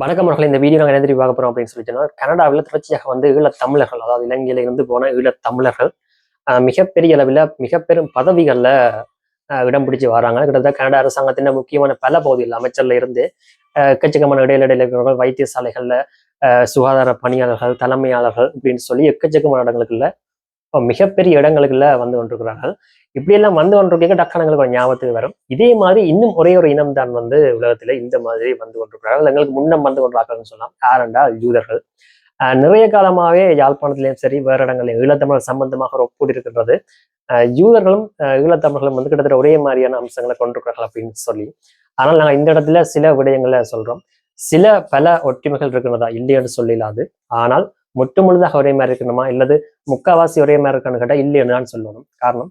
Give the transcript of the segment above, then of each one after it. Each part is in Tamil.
வணக்கம் அவர்கள் இந்த வீடியோ நாங்கள் என்ன பார்க்க போறோம் அப்படின்னு சொல்லிட்டுனா கனடாவில் தொடர்ச்சியாக வந்து ஈழத் தமிழர்கள் அதாவது இலங்கையில இருந்து போன ஈழத் தமிழர்கள் மிகப்பெரிய அளவில் மிக பெரும் பதவிகளில் இடம் பிடிச்சு வராங்க. கிட்டத்தட்ட கனடா அரசாங்கத்தின் முக்கியமான பல பகுதிகள் அமைச்சர்ல இருந்து எக்கச்சக்கமான இடையில இருக்கிறவர்கள் வைத்தியசாலைகளில் சுகாதார பணியாளர்கள் தலைமையாளர்கள் அப்படின்னு சொல்லி எக்கச்சக்கமான இடங்களுக்குள்ள மிகப்பெரிய இடங்களுக்குள்ள வந்து கொண்டிருக்கிறார்கள். இப்படியெல்லாம் வந்து கொண்டிருக்க டக்கானங்களுக்கு ஒரு ஞாபகத்துக்கு வரும். இதே மாதிரி இன்னும் ஒரே ஒரு இனம் தான் வந்து உலகத்துல இந்த மாதிரி வந்து கொண்டிருக்கிறார்கள். எங்களுக்கு முன்னம் வந்து கொண்டிருக்காங்கன்னு சொல்லலாம் யாரெண்டா யூதர்கள். ஆஹ் நிறைய காலமாகவே யாழ்ப்பாணத்திலையும் சரி வேற இடங்களையும் ஈழத்தமிழர் சம்பந்தமாக ஒரு இருக்கின்றது. ஆஹ் யூதர்களும் ஆஹ் ஈழத்தமிழர்களும் வந்து கிட்டத்தட்ட ஒரே மாதிரியான அம்சங்களை கொண்டிருக்கிறார்கள் அப்படின்னு சொல்லி. ஆனால் நாங்கள் இந்த இடத்துல சில விடயங்களை சொல்றோம். சில பல ஒற்றுமைகள் இருக்கிறதா இல்லைன்னு சொல்லிடாது ஆனால் ஒட்டு முழுதாக ஒரே மாதிரி இருக்கணுமா? இல்லது முக்காவாசி ஒரே மாதிரி இருக்கணும் கேட்டால் இல்லைன்னு தான் சொல்லணும். காரணம்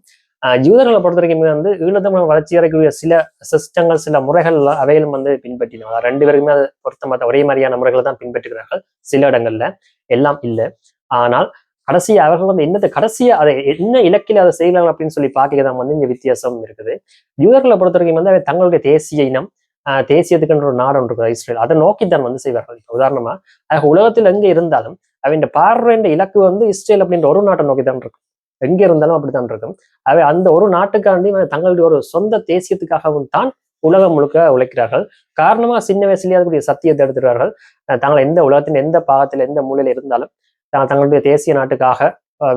ஜூதர்களை பொறுத்த வரைக்கும் வந்து ஈழத்தமிழ் வளர்ச்சி அடைக்கக்கூடிய சில சிஸ்டங்கள் சில முறைகள் அவையிலும் வந்து பின்பற்றினோம். ரெண்டு பேருக்குமே அது பொருத்தமாக ஒரே மாதிரியான முறைகளை தான் பின்பற்றுகிறார்கள். சில இடங்கள்ல எல்லாம் இல்லை. ஆனால் கடைசியா அவர்கள் வந்து என்னது கடைசியா அதை என்ன இலக்கில அதை செய்யலாம் அப்படின்னு சொல்லி பார்க்கதான் வந்து இங்க வித்தியாசம் இருக்குது. யூதர்களை பொறுத்த வரைக்கும் வந்து அவை தங்களுடைய தேசிய இனம் ஆஹ் தேசியத்துக்குன்ற ஒரு நாடு ஒன்று இருக்குது இஸ்ரேல். அதை நோக்கி தான் வந்து செய்வார்கள். உதாரணமா உலகத்தில் எங்கே இருந்தாலும் அவன் பார்வையின் இலக்கு வந்து இஸ்ரேல் அப்படின்ற ஒரு நாட்டை நோக்கி தான் இருக்கும். எங்க இருந்தாலும் அப்படித்தான் இருக்கும். அவை அந்த ஒரு நாட்டுக்காண்டி தங்களுடைய ஒரு சொந்த தேசியத்துக்காகவும் தான் உலகம் முழுக்க உழைக்கிறார்கள். காரணமா சின்ன வயசுலயே அதுக்குரிய சத்தியத்தை எடுத்துகிறார்கள் தாங்கள் எந்த உலகத்தின் எந்த பாகத்தில் எந்த மூலையில இருந்தாலும் தங்களுடைய தேசிய நாட்டுக்காக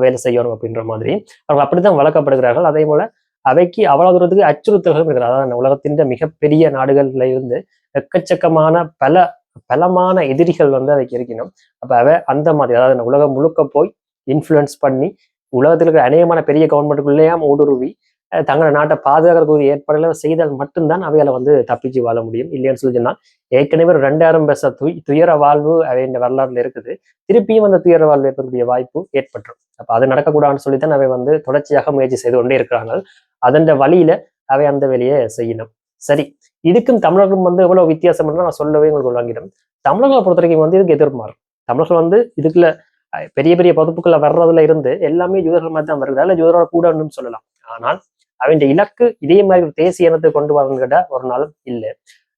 வேலை செய்யணும் அப்படின்ற மாதிரி. அவங்க அப்படித்தான் வளர்க்கப்படுகிறார்கள். அதே போல அவைக்கு அவ்வளவு தூரத்துக்கு அச்சுறுத்தல்களும் இருக்கிறது. அதாவது உலகத்தின் மிகப்பெரிய நாடுகள்ல இருந்து எக்கச்சக்கமான பல பலமான எதிரிகள் வந்து அதை இருக்கணும் அப்ப அவ அந்த மாதிரி அதாவது உலகம் முழுக்க போய் இன்ஃப்ளூயன்ஸ் பண்ணி உலகத்தில் இருக்கிற அநேகமான பெரிய கவர்மெண்ட்டுக்குள்ளேயே ஊடுருவி தங்களோட நாட்டை பாதுகாக்கக்கூடிய ஏற்பாடுகளை செய்தால் மட்டும்தான் அவையால வந்து தப்பிச்சு வாழ முடியும். இல்லைன்னு சொல்லி சொன்னால் ஏற்கனவே ஒரு ரெண்டாயிரம் பேச துய் துயர வாழ்வு அவை இந்த வரலாறுல இருக்குது. திருப்பியும் அந்த துயர வாழ்வு ஏற்படக்கூடிய வாய்ப்பு ஏற்பட்டுரும். அப்போ அது நடக்கக்கூடாதுன்னு சொல்லி தான் அவை வந்து தொடர்ச்சியாக முயற்சி செய்து கொண்டே இருக்கிறாங்க அதன் வழியில அவை அந்த வேலையை செய்யணும் சரி இதுக்கும் தமிழர்களும் வந்து எவ்வளவு வித்தியாசம் நான் சொல்லவே உங்களுக்கு வாங்கிடும் தமிழர்களை பொறுத்த வரைக்கும் வந்து இதுக்கு எதிர்மாறும் தமிழர்கள் வந்து இதுக்குள்ள பெரிய பெரிய பொதுப்புக்குள்ள வர்றதுல இருந்து எல்லாமே ஜூதர்கள் மாதிரி தான் வருது. அதில் ஜூதரோட கூடன்னு சொல்லலாம். ஆனால் அவன் இலக்கு இதே மாதிரி ஒரு தேசிய இனத்தை கொண்டு வரணும்னு கேட்டால் ஒரு நாளும் இல்லை.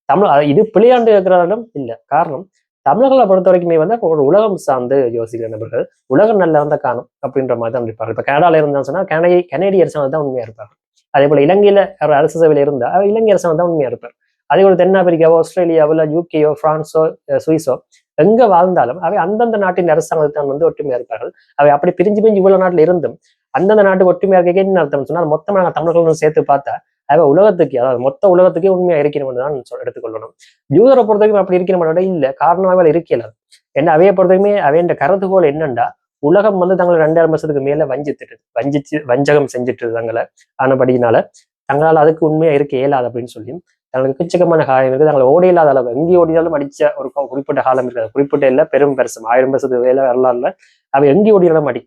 தமிழ் இது பிள்ளையாண்டு இருக்கிறாலும் இல்லை. காரணம் தமிழர்களை பொறுத்த வரைக்குமே வந்து ஒரு உலகம் சார்ந்து யோசிக்கிற நபர்கள் உலகம் நல்லா இருந்தால் காணும் அப்படின்ற மாதிரி தான் இருப்பார்கள் இப்போ கனடாவில் இருந்தான்னு சொன்னா கனடி கனடி அரசாங்கம் தான் உண்மையாக இருப்பார்கள். அதே போல இலங்கையில அவர் அரசு சேவையில் இருந்தா அவர் இலங்கை அரசாங்கம் தான் உண்மையா இருப்பார். அதே போல தென்னாப்பிரிக்காவோ ஆஸ்திரேலியாவோ யூகேயோ பிரான்ஸோ சுவிஸோ எங்க வாழ்ந்தாலும் அவை அந்தந்த நாட்டின் அரசாங்கத்தை வந்து ஒற்றுமையா இருப்பார்கள். அவை அப்படி பிரிஞ்சு பிரிஞ்சு இவ்வளவு நாட்டில் இருந்தும் அந்தந்த நாட்டு ஒற்றுமையா இருக்க என்ன அர்த்தம் சொன்னா மொத்தமா நாங்கள் தமிழர்களும் சேர்த்து பார்த்தா அவை உலகத்துக்கு அதாவது மொத்த உலகத்துக்கே உண்மையா இருக்கணும்னு தான் எடுத்துக்கொள்ளணும் யூதரை பொறுத்தவரைக்கும் அப்படி இருக்கணும் இல்ல. காரணமாக இருக்கல ஏன்னா அவையை பொறுத்தவரைக்குமே வரைக்குமே அவைய கருதுகோள் என்னண்டா உலகம் வந்து தங்களை ரெண்டாயிரம் வருஷத்துக்கு மேல வஞ்சித்துட்டு வஞ்சிச்சு வஞ்சகம் செஞ்சுட்டு தங்களை ஆனபடியினால தங்களால் அதுக்கு உண்மையா இருக்க இயலாது அப்படின்னு சொல்லி தங்களுக்கு கிச்சகமான காலம் இருக்குது தங்களை ஓட இல்லாத அளவு எங்கே ஓடினாலும் அடிச்ச ஒரு குறிப்பிட்ட காலம் இருக்காது. குறிப்பிட்ட இல்லை பெரும் பெருசம் ஆயிரம் வருஷத்துக்கு வேலை வரலாறுல அவ எங்கே ஓடினாலும் அடி.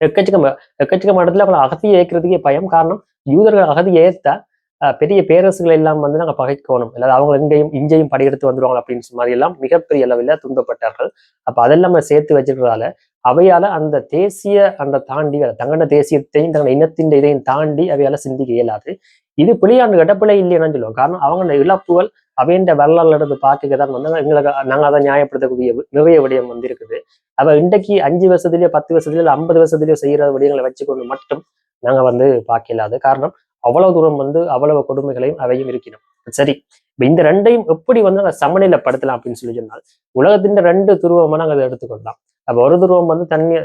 எக்கச்சக்கம் எக்கச்சக்கம் இடத்துல அவங்களை அகதியை ஏற்கிறதுக்கே பயம். காரணம் யூதர்கள் அகதியை ஏத்தா பெரிய பேரரசுகள் எல்லாம் வந்து நாங்கள் பகைக்கணும். இல்லாத அவங்க எங்கேயும் இங்கேயும் படையெடுத்து வந்துருவாங்க அப்படின்னு மாதிரி எல்லாம் மிகப்பெரிய அளவில் துன்பப்பட்டார்கள். அப்போ அதெல்லாம் சேர்த்து வச்சிருக்கிறதால அவையால அந்த தேசிய அந்த தாண்டி தங்கன தேசியத்தையும் தங்கன இனத்தின் இதையும் தாண்டி அவையால சிந்திக்க இயலாது. இது பிள்ளையாண்டு கட்டப்பிள்ளை இல்லைன்னு சொல்லுவோம் காரணம் அவங்க இழப்புகள் அவையண்ட வரலாறுல இருந்து பார்க்க தான் வந்து எங்களுக்கு நாங்கள் அதை நியாயப்படுத்தக்கூடிய நிறைய விடயம் வந்து இருக்குது. அவ இன்றைக்கு அஞ்சு வருஷத்துலயோ பத்து வருஷத்துலயோ ஐம்பது வருஷத்துலயோ செய்யற விடயங்களை வச்சுக்கொண்டு மட்டும் நாங்க வந்து பார்க்க இல்லாது காரணம் அவ்வளவு தூரம் வந்து அவ்வளவு கொடுமைகளையும் அவையும் இருக்கணும் சரி இந்த ரெண்டையும் எப்படி வந்து நாங்கள் சமநிலைப்படுத்தலாம் அப்படின்னு சொல்லி சொன்னால் உலகத்தின் ரெண்டு துருவமா நாங்கள் அதை எடுத்துக்கொள்ளலாம். அப்போ ஒரு துருவம் வந்து தண்ணி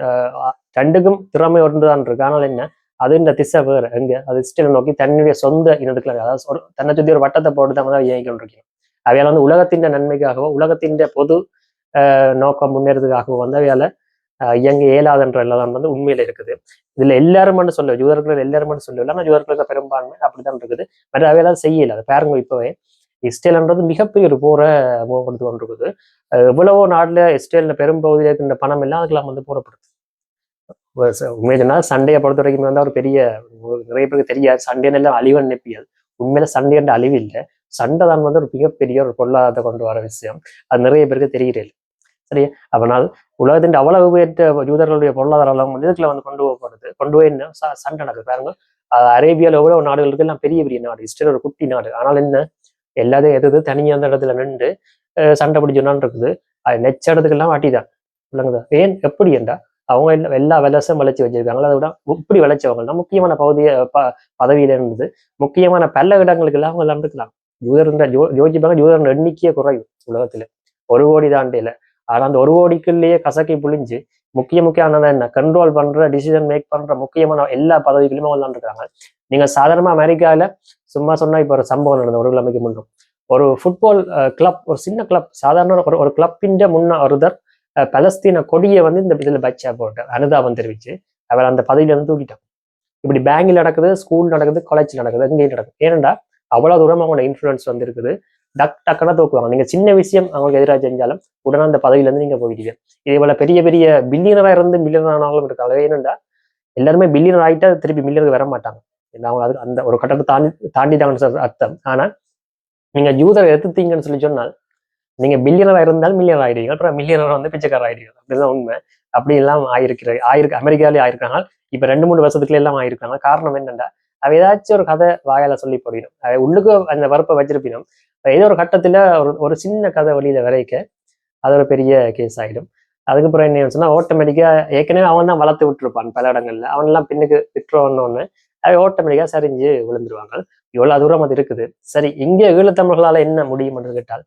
ரெண்டுக்கும் திறமை ஒன்றுதான் இருக்கு. ஆனால் என்ன? அது இந்த திசை வேறு. எங்க? அது இஸ்டில நோக்கி தன்னுடைய சொந்த இனத்துக்குள்ள அதாவது ஒரு தன்னை சுத்தி ஒரு வட்டத்தை போட்டு தான் வந்து இயங்கிக் அவையால் வந்து உலகத்தின் நன்மைக்காகவோ உலகத்தின் பொது நோக்கம் முன்னேறதுக்காகவோ வந்து அவையால் இயங்க இயலாதுன்ற எல்லாம் வந்து உண்மையில இருக்குது. இதுல எல்லாரும் சொல்ல ஜூதர்கள் எல்லாரும் சொல்லல ஆனால் ஜூதர்களுக்கு பெரும்பான்மை அப்படிதான் இருக்குது. மற்ற அவையெல்லாம் செய்யல. அது பாருங்க இப்பவே. இஸ்ரேல்ன்றது மிகப்பெரிய ஒரு போரை முகப்படுத்தி கொண்டிருக்குது. எவ்வளவோ நாடுல இஸ்ரேலில் பெரும்பகுதியில் இருக்கின்ற பணம் எல்லாம் அதுக்கெல்லாம் வந்து போடப்படுது. உண்மையா சண்டையை பொறுத்த வரைக்கும் வந்து ஒரு பெரிய நிறைய பேருக்கு தெரியாது. சண்டைன்னு எல்லாம் அழிவன் நினைப்பியது உண்மையில சண்டைன்ற அழிவு இல்லை. சண்டை தான் வந்து ஒரு மிகப்பெரிய ஒரு பொருளாதாரத்தை கொண்டு வர விஷயம். அது நிறைய பேருக்கு தெரிகிறது சரியா? அதனால் உலகத்தின் அவ்வளவு உயர்த்த யூதர்களுடைய பொருளாதாரம் வந்து இதுக்குள்ள வந்து கொண்டு போகப்படுது. கொண்டு போய் என்ன? சண்டை நடக்குது. பாருங்க. அரேபியாவில் எவ்வளவு நாடுகள் இருக்கு? எல்லாம் பெரிய பெரிய நாடு. இஸ்ரேல் ஒரு குட்டி நாடு. ஆனால் என்ன? எல்லாத்தையும் எதிர்த்து தனியாக அந்த இடத்துல நின்று சண்டை பிடிச்சோன்னு இருக்குது. அது நெச்சடத்துக்கெல்லாம் வாட்டிதான் விளங்குதா ஏன்? எப்படி என்றா அவங்க எல்லா எல்லா விலசும் விளைச்சி வச்சிருக்காங்களா? அதை விட இப்படி விளைச்சவங்க தான். முக்கியமான பகுதியை ப பதவியில இருந்தது. முக்கியமான பல இடங்களுக்கு எல்லாம் அவங்க எல்லாம் இருக்கலாம். யூதர்ன்ற ஜோ யோசிப்பாங்க. யூதர் எண்ணிக்கையே குறையும் உலகத்துல. ஒரு கோடி தாண்டியில. ஆனா அந்த ஒரு கோடிக்குள்ளேயே கசக்கி புழிஞ்சு முக்கிய முக்கியமான என்ன? கண்ட்ரோல் பண்ற டிசிஷன் மேக் பண்ற முக்கியமான எல்லா பதவிகளுமே அவங்க தான் இருக்காங்க நீங்க சாதாரணமா அமெரிக்கால சும்மா சொன்னா இப்போ ஒரு சம்பவம் நடந்தது ஒரு கிழமைக்கு முன்னும். ஒரு ஃபுட்பால் கிளப் ஒரு சின்ன கிளப் சாதாரண ஒரு ஒரு கிளப்பின் முன்ன ஒருதர் பலஸ்தீன கொடியை வந்து இந்த இதுல பச்சா போட்டார் அனுதாபம் தெரிவிச்சு அவர் அந்த பதவியில இருந்து தூக்கிட்டார். இப்படி பேங்கில் நடக்குது ஸ்கூல் நடக்குது காலேஜ் நடக்குது எங்கேயும் நடக்குது. ஏனெண்டா அவ்வளவு தூரம் அவங்களோட இன்ஃப்ளூயன்ஸ் வந்து இருக்குது டக் டக்குனா தூக்குவாங்க. நீங்க சின்ன விஷயம் அவங்களுக்கு எதிராக செஞ்சாலும் உடனே அந்த பதவியில இருந்து நீங்க போயிடுவீங்க. இதே போல பெரிய பெரிய பில்லியனரா இருந்து மில்லியனர் ஆனாலும் இருக்காங்க என்னென்னா எல்லாருமே பில்லியனர் ஆகிட்டா திருப்பி மில்லியனுக்கு வர மாட்டாங்க. ஏன்னா அவங்க அது அந்த ஒரு கட்டத்தை தாண்டி தாண்டிட்டாங்கன்னு சொல்ற அர்த்தம். ஆனா நீங்க யூதரை எடுத்துட்டீங்கன்னு சொல்லி சொன்னால் நீங்க பில்லியனரா இருந்தாலும் மில்லியனர் ஆயிடுவீங்க. அப்புறம் மில்லியனர் வந்து பிச்சைக்காரர் ஆயிடுவீங்க. அப்படிதான் உண்மை. அப்படி எல்லாம் ஆயிருக்கிற ஆயிருக்கு அமெரிக்காலே ஆயிருக்காங்க இப்ப ரெண்டு மூணு வருஷத்துக்குள்ள எல்லாம் ஆயிருக்காங்க காரணம் என்னென்னா அவ ஏதாச்சும் ஒரு கதை வாயால சொல்லி போடணும் அவ உள்ளுக்கு அந்த வரப்பை வச்சிருப்பினும். ஏதோ ஒரு கட்டத்துல ஒரு ஒரு சின்ன கதை வழியில விரைக்க அது ஒரு பெரிய கேஸ் ஆயிடும். அதுக்கப்புறம் என்ன சொன்னா ஆட்டோமேட்டிக்கா ஏற்கனவே அவன் தான் வளர்த்து விட்டுருப்பான் பல இடங்கள்ல. அவன் எல்லாம் பின்னுக்கு விட்டுருவான்னு அது ஆட்டோமேட்டிக்கா சரிஞ்சு விழுந்துருவாங்க. இவ்வளவு தூரம் அது இருக்குது. சரி இங்கே ஈழத்தமிழர்களால என்ன முடியும் என்று கேட்டால்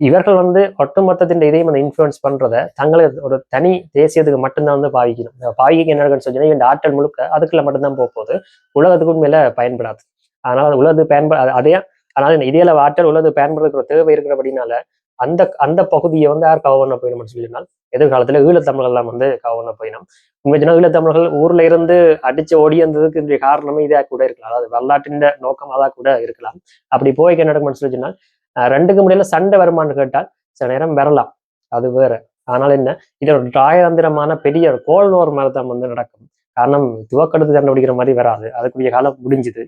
இவர்கள் வந்து ஒட்டுமொத்தத்தின் இதையும் அந்த இன்ஃப்ளூயன்ஸ் பண்றத தங்களுக்கு ஒரு தனி தேசியத்துக்கு மட்டும்தான் வந்து பாவிக்கணும். பாவிக்க என்ன நடக்குன்னு இந்த ஆற்றல் முழுக்க அதுக்குள்ள மட்டும்தான் போக போகுது. உலகத்துக்கு உண்மையில பயன்படாது. அதனால அது உலகத்துக்கு பயன்பட அதே அதனால இந்த இதேல ஆற்றல் உலகத்துக்கு பயன்படுறதுக்கு தேவை இருக்கிறபடினால அந்த அந்த பகுதியை வந்து யார் கவர்ன போயிடும் சொல்லினால் எதிர்காலத்துல ஈழத்தமிழர்கள் எல்லாம் வந்து கவர்ன போயிடும். உண்மைச்சுனா ஈழத்தமிழர்கள் ஊர்ல இருந்து அடிச்சு ஓடியிருந்ததுக்கு இந்த காரணமே இதாக கூட இருக்கலாம். அதாவது வரலாற்றின் நோக்கம் அதாக கூட இருக்கலாம். அப்படி போய் என்ன நடக்கும்னு சொல்லி சொன்னால் ரெண்டுக்கு முடியல சண்டை வருமான்னு கேட்டால் சில நேரம் வரலாம். அது வேற. ஆனால் என்ன? இது ஒரு ராயந்திரமான பெரிய ஒரு கோல் நோர் மரத்தம் வந்து நடக்கும். காரணம் துவக்கெடுத்து கண்டுபிடிக்கிற மாதிரி வராது. அதுக்குரிய காலம் முடிஞ்சுது.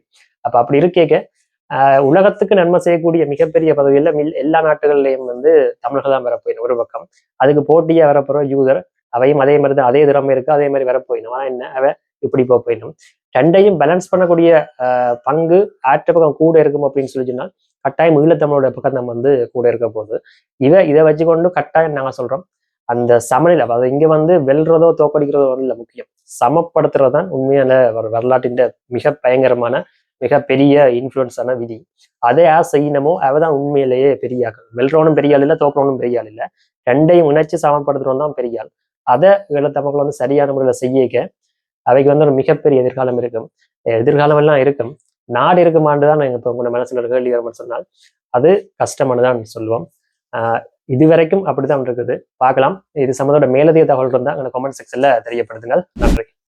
அப்ப அப்படி இருக்கேக்க ஆஹ் உலகத்துக்கு நன்மை செய்யக்கூடிய மிகப்பெரிய பதவியில மில் எல்லா நாட்டுகள்லயும் வந்து தமிழர்கள் தான் வரப்போயிடும் ஒரு பக்கம். அதுக்கு போட்டியா வரப்போகிற யூதர் அவையும் அதே மாதிரி தான் அதே திறமை இருக்கு அதே மாதிரி வரப்போயிடும் ஆனா என்ன? அவ இப்படி போக போயிடும் ரெண்டையும் பேலன்ஸ் பண்ணக்கூடிய ஆஹ் பங்கு ஆற்ற பக்கம் கூட இருக்கும் அப்படின்னு சொல்லி சொன்னால் கட்டாயம் ஈழத்தமிழோட பக்கம் நம்ம வந்து கூட இருக்க போகுது. இதை இதை வச்சுக்கொண்டு கட்டாயம் நாங்கள் சொல்றோம். அந்த சமநிலை அதாவது இங்க வந்து வெல்றதோ தோக்கடிக்கிறதோ வந்து முக்கியம். சமப்படுத்துறது தான் உண்மையான ஒரு வரலாற்றின் மிக பயங்கரமான மிக பெரிய இன்ஃப்ளூயன்ஸான விதி. அதை யார் செய்யணுமோ அவதான் உண்மையிலேயே பெரிய ஆள். வெல்றவனும் பெரிய ஆள் இல்லை தோக்கறவனும் பெரிய ஆள் இல்லை. ரெண்டையும் இணைச்சு சமப்படுத்துறவன் தான் பெரிய ஆள். அதை ஈழத்தமிழர்கள் வந்து சரியான முறையில் செய்யக்க அவைக்கு வந்து ஒரு மிகப்பெரிய எதிர்காலம் இருக்கும். எதிர்காலம் எல்லாம் இருக்கும். நாடு இருக்குமான்னு தான் நாங்கள் இப்போ மனசுல ஒரு கேள்வி வரும்னு சொன்னால் அது கஷ்டம்னு தான் சொல்லுவோம். ஆஹ் இது வரைக்கும் அப்படித்தான் இருக்குது பார்க்கலாம். இது சம்மந்தோட மேலதிக தகவல் இருந்தால் எங்களை கமெண்ட் செக்ஷன்ல தெரியப்படுத்துங்கள். நன்றி.